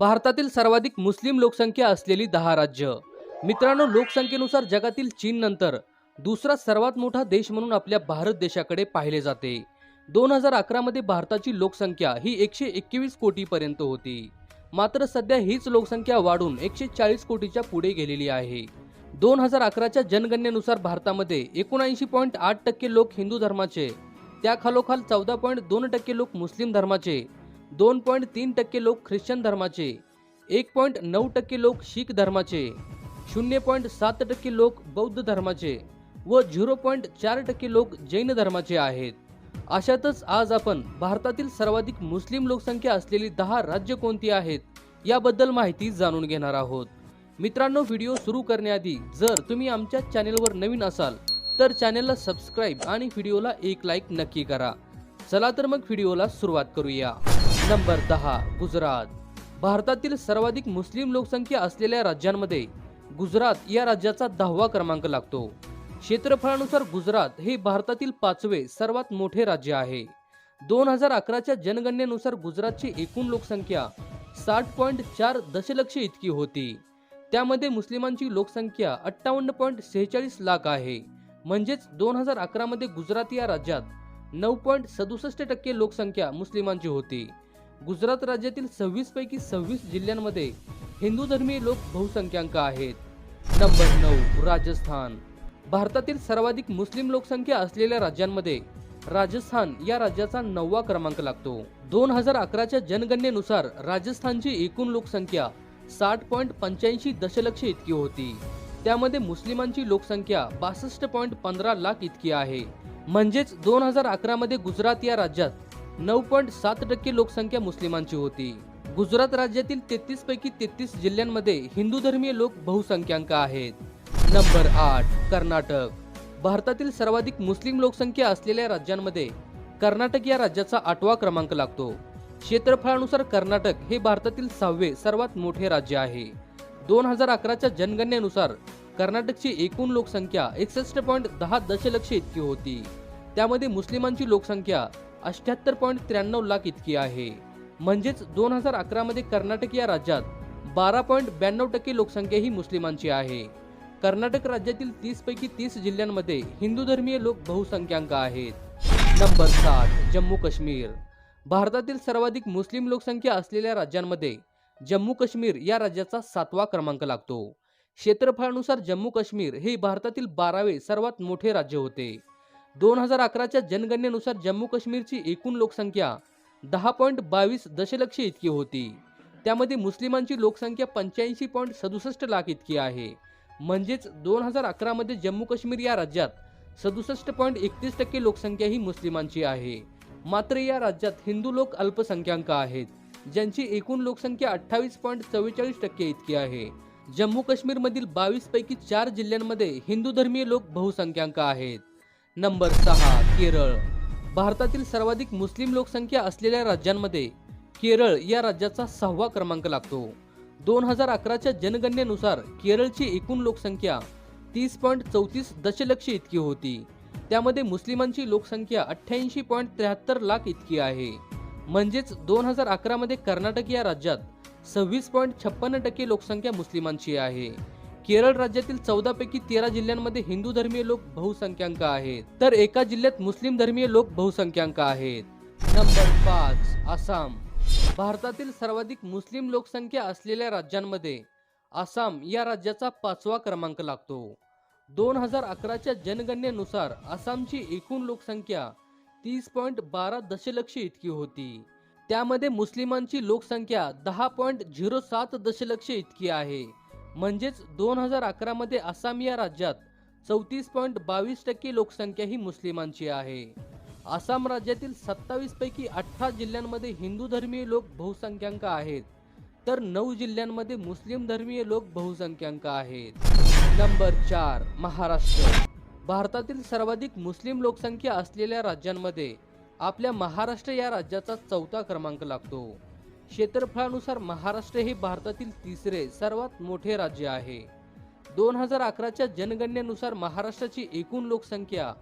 भारतातील सर्वाधिक मुस्लिम लोकसंख्या असलेली दहा राज्य. मित्रांनो लोकसंख्येनुसार जगातील चीन नंतर दुसरा सर्वात मोठा देश म्हणून आपल्या भारत देशाकडे पाहिले जाते. दोन हजार अकरामध्ये भारताची लोकसंख्या ही एकशे एकवीस कोटीपर्यंत होती. मात्र सध्या हीच लोकसंख्या वाढून एकशे चाळीस कोटीच्या पुढे गेलेली आहे. दोन हजार अकराच्या जनगणनेनुसार भारतामध्ये एकोणऐंशी पॉईंट आठ टक्के लोक हिंदू धर्माचे त्याखालोखाल चौदा पॉईंट दोन टक्के लोक मुस्लिम धर्माचे दोन पॉईंट तीन टक्के लोक ख्रिश्चन धर्माचे एक पॉईंट नऊ टक्के लोक शीख धर्माचे शून्य पॉईंट सात टक्के लोक बौद्ध धर्माचे व झिरो पॉईंट चार टक्के लोक जैन धर्माचे आहेत. अशातच आज आपण भारतातील सर्वाधिक मुस्लिम लोकसंख्या असलेली दहा राज्य कोणती आहेत याबद्दल माहिती जाणून घेणार आहोत. मित्रांनो व्हिडिओ सुरू करण्याआधी जर तुम्ही आमच्या चॅनेलवर नवीन असाल तर चॅनेलला सबस्क्राईब आणि व्हिडिओला एक लाईक नक्की करा. चला तर मग व्हिडिओला सुरुवात करूया. नंबर दहा गुजरात. भारतातील सर्वाधिक मुस्लिम लोकसंख्या असलेल्या राज्यांमध्ये गुजरात या राज्याचा दहावा क्रमांक लागतो. क्षेत्रफळानुसार गुजरात हे भारतातील पाचवे सर्वात मोठे राज्य आहे. दोन हजार अकराच्या जनगणनेनुसार गुजरातची एकूण लोकसंख्या साठ पॉईंट चार दशलक्ष इतकी होती. त्यामध्ये मुस्लिमांची लोकसंख्या अठ्ठावन्न पॉईंट सेहेचाळीस लाख आहे. म्हणजेच दोन हजार अकरामध्ये गुजरात या राज्यात नऊ पॉईंट सदुसष्ट टक्के लोकसंख्या मुस्लिमांची होती. गुजरात राज्यातील सव्वीस पैकी सव्वीस जिल्ह्यांमध्ये हिंदू धर्मीय लोक बहुसंख्याक आहेत. नंबर नऊ राजस्थान. भारतातील सर्वाधिक मुस्लिम लोकसंख्या असलेल्या राज्यांमध्ये राजस्थान या राज्याचा नववा क्रमांक लागतो. दोन हजार अकराच्या जनगणनेनुसार राजस्थानची एकूण लोकसंख्या साठ पॉईंट पंच्याऐंशी दशलक्ष इतकी होती. त्यामध्ये मुस्लिमांची लोकसंख्या बासष्ट पॉईंट पंधरा लाख इतकी आहे. म्हणजेच दोन हजार अकरामध्ये गुजरात या राज्यात नऊ पॉईंट सात टक्के लोकसंख्या मुस्लिमांची होती. गुजरात राज्यातील तेहतीस पैकी तेहतीस जिल्ह्यांमध्ये हिंदू धर्मीय लोक बहुसंख्याक आहेत. नंबर आठ कर्नाटक. भारतातील सर्वाधिक मुस्लिम लोकसंख्या असलेल्या राज्यांमध्ये कर्नाटक या राज्याचा आठवा क्रमांक लागतो. क्षेत्रफळानुसार कर्नाटक हे भारतातील सहावे सर्वात मोठे राज्य आहे. दोन हजार अकराच्या जनगणनेनुसार कर्नाटकची एकूण लोकसंख्या एकसष्ट पॉईंट दहा दशलक्ष इतकी होती. त्यामध्ये मुस्लिमांची लोकसंख्या अठ्याहत्तर पॉईंट त्र्याण्णव लाख इतकी आहे. म्हणजेच दोन हजार अकरा मध्ये कर्नाटक या राज्यात बारा पॉईंट ब्याण्णव टक्के लोकसंख्या ही मुस्लिमांची आहे. कर्नाटक राज्यातील तीस पैकी तीस जिल्ह्यांमध्ये हिंदू धर्मीय लोक बहुसंख्याक आहेत. नंबर सात जम्मू काश्मीर. भारतातील सर्वाधिक मुस्लिम लोकसंख्या असलेल्या राज्यांमध्ये जम्मू काश्मीर या राज्याचा सातवा क्रमांक लागतो. क्षेत्रफळानुसार जम्मू काश्मीर हे भारतातील बारावे सर्वात मोठे राज्य होते. दोन हजार अकराच्या जनगणनेनुसार जम्मू काश्मीरची एकूण लोकसंख्या दहा पॉईंट बावीस दशलक्ष इतकी होती. त्यामध्ये मुस्लिमांची लोकसंख्या पंच्याऐंशी पॉईंट सदुसष्ट लाख इतकी आहे. म्हणजेच दोन हजार अकरामध्ये जम्मू काश्मीर या राज्यात सदुसष्ट पॉईंट एकतीस टक्के लोकसंख्या ही मुस्लिमांची आहे. मात्र या राज्यात हिंदू लोक अल्पसंख्याक आहेत ज्यांची एकूण लोकसंख्या अठ्ठावीस पॉईंट चव्वेचाळीस टक्के इतकी आहे. जम्मू काश्मीरमधील बावीसपैकी चार जिल्ह्यांमध्ये हिंदू धर्मीय लोक बहुसंख्याक आहेत. नंबर सहा केरळ. भारतातील सर्वाधिक मुस्लिम लोकसंख्या असलेल्या राज्यांमध्ये केरळ या राज्याचा सहावा क्रमांक लागतो. दोन हजार अकराच्या जनगणनेनुसार केरळची एकूण लोकसंख्या तीस पॉईंट चौतीस दशलक्ष इतकी होती. त्यामध्ये मुस्लिमांची लोकसंख्या अठ्ठ्याऐंशी पॉईंट त्र्याहत्तर लाख इतकी आहे. म्हणजेच दोन हजार अकरामध्ये कर्नाटक या राज्यात सव्वीस पॉईंट छप्पन्न टक्के लोकसंख्या मुस्लिमांची आहे. केरळ राज्यातील चौदा पैकी तेरा जिल्ह्यांमध्ये हिंदू धर्मीय लोक बहुसंख्याक आहेत. तर एका जिल्ह्यात मुस्लिम धर्मीय लोक बहुसंख्याक आहेत. नंबर पाच आसाम. भारतातील सर्वाधिक मुस्लिम लोकसंख्या असलेल्या राज्यांमध्ये आसाम या राज्याचा पाचवा क्रमांक लागतो. दोन हजार अकराच्या जनगणनेनुसार आसामची एकूण लोकसंख्या तीस पॉईंट बारा दशलक्ष इतकी होती. त्यामध्ये मुस्लिमांची लोकसंख्या दहा पॉईंट झिरो सात दशलक्ष इतकी आहे. म्हणजेच दोन हजार अकरामध्ये आसाम या राज्यात चौतीस पॉईंट बावीस टक्के लोकसंख्या ही मुस्लिमांची आहे. आसाम राज्यातील सत्तावीसपैकी अठरा जिल्ह्यांमध्ये हिंदू धर्मीय लोक बहुसंख्यांक आहेत. तर नऊ जिल्ह्यांमध्ये मुस्लिम धर्मीय लोक बहुसंख्यांक आहेत. नंबर चार महाराष्ट्र. भारतातील सर्वाधिक मुस्लिम लोकसंख्या असलेल्या राज्यांमध्ये आपल्या महाराष्ट्र या राज्याचा चौथा क्रमांक लागतो. क्षेत्रफळानुसार महाराष्ट्र हे भारतातील तिसरे सर्वात मोठे राज्य आहे. दोन हजार अकराच्या जनगणनेनुसार महाराष्ट्राची एकूण लोकसंख्या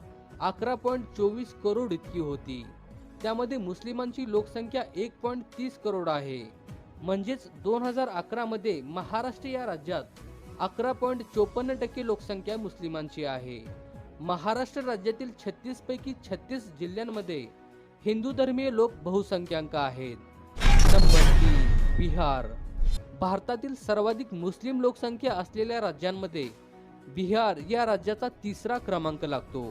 अकरा पॉईंट चोवीस करोड इतकी होती. त्यामध्ये मुस्लिमांची लोकसंख्या एक पॉईंट तीस करोड आहे. म्हणजेच दोन हजार अकरामध्ये महाराष्ट्र या राज्यात अकरा पॉईंट चोपन्न टक्के लोकसंख्या मुस्लिमांची आहे. महाराष्ट्र राज्यातील छत्तीसपैकी छत्तीस जिल्ह्यांमध्ये हिंदू धर्मीय लोक बहुसंख्याक आहेत. नंबर तीन बिहार. भारतातील सर्वाधिक मुस्लिम लोकसंख्या असलेल्या राज्यांमध्ये बिहार या राज्याचा तिसरा क्रमांक लागतो.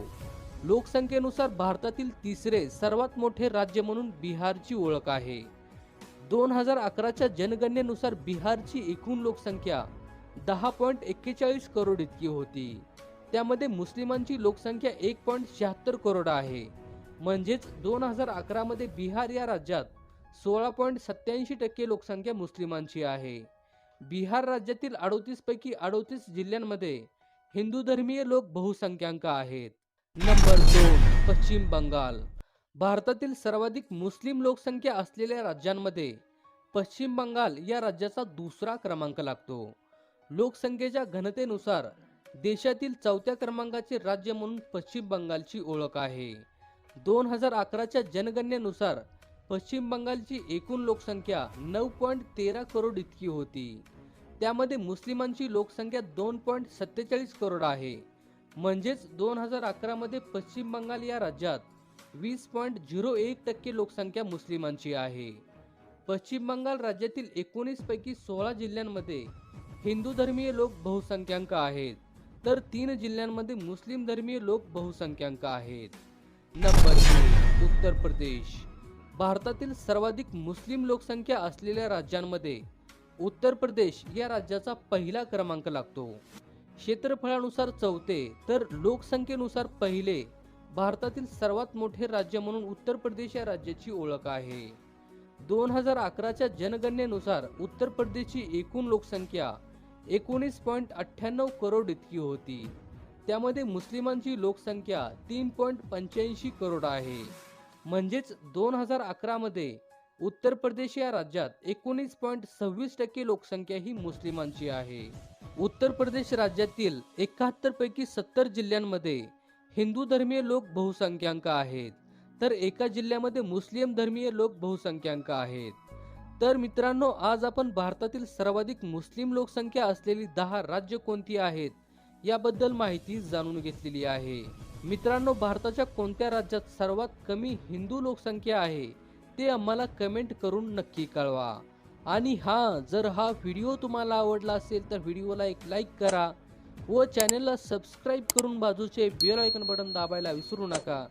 लोकसंख्येनुसार भारतातील तिसरे सर्वात मोठे राज्य म्हणून बिहारची ओळख आहे. दोन हजार अकराच्या जनगणनेनुसार बिहारची एकूण लोकसंख्या दहा पॉईंट एक्केचाळीस करोड इतकी होती. त्यामध्ये मुस्लिमांची लोकसंख्या एक पॉईंट शहात्तर करोड आहे. म्हणजेच दोन हजार अकरामध्ये बिहार या राज्यात सोळा पॉईंट सत्याऐंशी टक्के लोकसंख्या मुस्लिमांची आहे. बिहार राज्यातील अडोतीसपैकी अडोतीस जिल्ह्यांमध्ये हिंदू धर्मीय लोक बहुसंख्याक आहेत. नंबर दोन पश्चिम बंगाल. भारतातील सर्वाधिक मुस्लिम लोकसंख्या असलेल्या राज्यांमध्ये पश्चिम बंगाल या राज्याचा दुसरा क्रमांक लागतो. लोकसंख्येच्या घनतेनुसार देशातील चौथ्या क्रमांकाचे राज्य म्हणून पश्चिम बंगालची ओळख आहे. दोन हजार अकराच्या जनगणनेनुसार पश्चिम बंगालची एकूण लोकसंख्या नऊ पॉईंट तेरा करोड इतकी होती. त्यामध्ये मुस्लिमांची लोकसंख्या दोन पॉईंट सत्तेचाळीस करोड आहे. म्हणजेच दोन हजार अकरामध्ये पश्चिम बंगाल या राज्यात वीस पॉईंट झिरो एक टक्के लोकसंख्या मुस्लिमांची आहे. पश्चिम बंगाल राज्यातील एकोणीस पैकी सोळा जिल्ह्यांमध्ये हिंदू धर्मीय लोक बहुसंख्याक आहेत. तर तीन जिल्ह्यांमध्ये मुस्लिम धर्मीय लोक बहुसंख्याक आहेत. नंबर तीन उत्तर प्रदेश. भारतातील सर्वाधिक मुस्लिम लोकसंख्या असलेल्या राज्यांमध्ये उत्तर प्रदेश या राज्याचा पहिला क्रमांक लागतो. क्षेत्रफळानुसार चौथे तर लोकसंख्येनुसार पहिले भारतातील सर्वात मोठे राज्य म्हणून उत्तर प्रदेश या राज्याची ओळख आहे. दोन हजार अकराच्या जनगणनेनुसार उत्तर प्रदेशची एकूण लोकसंख्या एकोणीस पॉईंट अठ्ठ्याण्णव करोड इतकी होती. त्यामध्ये मुस्लिमांची लोकसंख्या तीन पॉईंट पंच्याऐंशी करोड आहे. म्हणजेच दोन हजार अकरामध्ये उत्तर प्रदेश या राज्यात एकोणीस पॉईंट सव्वीस टक्के लोकसंख्या ही मुस्लिमांची आहे. उत्तर प्रदेश राज्यातील एकाहत्तर पैकी सत्तर जिल्ह्यांमध्ये हिंदू धर्मीय लोक बहुसंख्याक आहेत. तर एका जिल्ह्यामध्ये मुस्लिम धर्मीय लोक बहुसंख्याक आहेत. तर मित्रांनो आज आपण भारतातील सर्वाधिक मुस्लिम लोकसंख्या असलेली दहा राज्य कोणती आहेत? याबद्दल माहिती जाणून घेतलेली आहे. मित्रांनो भारताच्या कोणत्या राज्यात सर्वात कमी हिंदू लोकसंख्या आहे ते आम्हाला कमेंट करून नक्की कळवा. आणि हां जर हा व्हिडिओ तुम्हाला आवडला असेल तर व्हिडिओला एक लाईक करा व चॅनलला सबस्क्राईब करून बाजूचे बेल आयकन बटन दाबायला विसरू नका.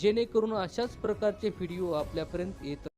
जेणेकरून अशाच प्रकारचे व्हिडिओ आपल्यापर्यंत येत